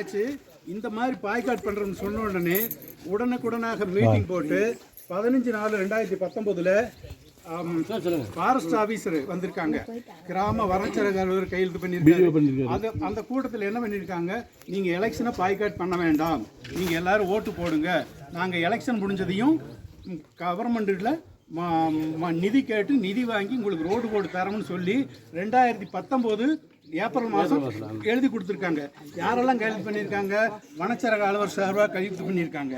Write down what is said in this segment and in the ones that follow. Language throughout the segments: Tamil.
என்னாச்சு? இந்த மாதிரி பாய்காட் பண்றோம்னு சொன்ன உடனே உடனுக்குடனாக மீட்டிங் போட்டு பதினஞ்சு நாலு ரெண்டாயிரத்தி பத்தொன்பதுல ஃபாரஸ்ட் ஆபீசர் வந்திருக்காங்க. கிராம வனச்சரக அலுவலர் கையெழுத்து பண்ணியிருக்காங்க அந்த அந்த கூட்டத்தில் என்ன பண்ணியிருக்காங்க? நீங்க எலெக்ஷனை பாய்காட் பண்ண வேண்டாம். நீங்க எல்லாரும் ஓட்டு போடுங்க. நாங்க எலெக்ஷன் முடிஞ்சதையும் கவர்மெண்ட்டில் நிதி கேட்டு நிதி வாங்கி உங்களுக்கு ரோடு போட்டு தரோம்னு சொல்லி ரெண்டாயிரத்தி பத்தொம்போது ஏப்ரல் மாதம் எழுதி கொடுத்துருக்காங்க. யாரெல்லாம் கையெழுத்து பண்ணியிருக்காங்க? வனச்சரக அலுவலர் சார்பாக கையெழுத்து பண்ணியிருக்காங்க.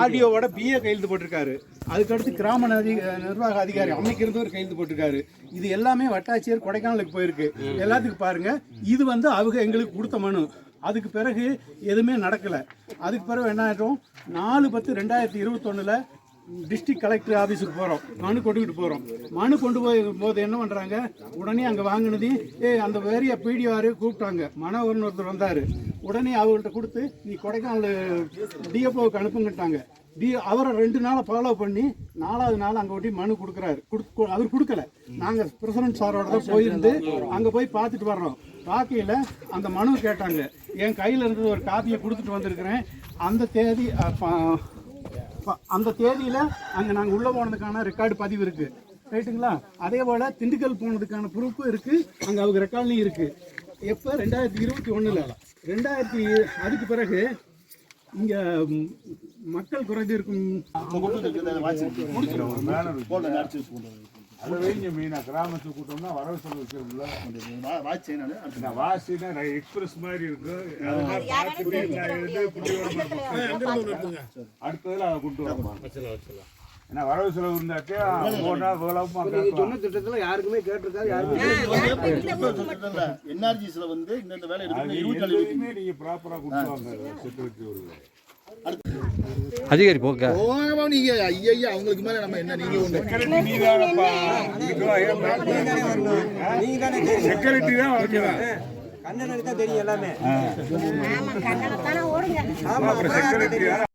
ஆடியோவோட பிஏ கையெழுத்து போட்டிருக்காரு. அதுக்கடுத்து கிராம நதி நிர்வாக அதிகாரி அன்னைக்கு இருந்தவர் கையெழுத்து போட்டிருக்காரு. இது எல்லாமே வட்டாட்சியர் கொடைக்கானலுக்கு போயிருக்கு. எல்லாத்துக்கும் பாருங்க. இது வந்து அவங்க எங்களுக்கு கொடுத்த மனு. அதுக்கு பிறகு எதுவுமே நடக்கலை. அதுக்கு பிறகு என்ன ஆகிட்டோம் நாலு பத்து ரெண்டாயிரத்தி இருபத்தொன்னில் டிஸ்ட்ரிக்ட் கலெக்டர் ஆஃபீஸுக்கு போகிறோம் மனு கொண்டுக்கிட்டு போகிறோம் மனு கொண்டு போய் போது என்ன பண்ணுறாங்க உடனே அங்கே வாங்கினதையும் ஏ அந்த ஏரியா பிடிஆர் கூப்பிட்டாங்க. மனோகரன் ஒருத்தர் வந்தார். உடனே அவங்கள்ட்ட கொடுத்து நீ கொடைக்கானல் டிஎஃப்ஓவுக்கு அனுப்புங்கட்டாங்க டி அவரை ரெண்டு நாளை ஃபாலோ பண்ணி நாலாவது நாள் அங்கே ஒட்டி மனு கொடுக்குறாரு. கொடு அவர் கொடுக்கல. நாங்கள் பிரசிடென்ட் சாரோட தான் போயிருந்து அங்கே போய் பார்த்துட்டு வர்றோம். பார்க்கையில் அந்த மனு கேட்டாங்க. என் கையில் இருந்தது ஒரு காப்பியை கொடுத்துட்டு வந்திருக்கிறேன். அந்த தேதி இப்போ அந்த தேதியில் அங்கே நாங்கள் உள்ளே போனதுக்கான ரெக்கார்டு பதிவு இருக்குது ரைட்டுங்களா அதே போல் திண்டுக்கல் போனதுக்கான ப்ரூஃபும் இருக்குது அங்கே அவங்க ரெக்கார்ட்லையும் இருக்குது எப்போ? ரெண்டாயிரத்தி இருபத்தி ஒன்றில் ரெண்டாயிரத்தி அதுக்கு பிறகு இங்கே மக்கள் குறைஞ்சிருக்கும். இருக்கும் அதை வைங்க மீனா கிராமத்துக்கு கூட்டம்னா வரவு செலவு வச்சிருக்குல்ல நான். வாசினா எக்ஸ்பிரஸ் மாதிரி இருக்கு அது மாதிரி பார்த்து புரியுது. நான் எழுதி புள்ளியோட அடுத்ததுல அதை கொண்டு வரணும் ஏன்னா வரவு செலவு இருந்தாக்கே போனா வேளாமா சொன்ன திட்டத்தில் யாருக்குமே கேட்டிருக்காரு யாருக்குமே என்ஆர்ஜிஸ்ல வந்து இந்தந்த வேலை இருக்கு இருபத்தி நாலு எதுவுமே நீங்க ப்ராப்பரா கொண்டு வாங்க. செக்யூரிட்டி ஒரு அதிகாரி போக்க நீங்க ஐயா அவங்களுக்கு மேல நம்ம என்ன நீங்க ஒண்ணு செக்யூரிட்டி தான் வரணும் கண்ணனுக்கு தான் தெரியும் எல்லாமே. ஆமா கண்ணனை தானே ஓடுங்க. செக்யூரிட்டி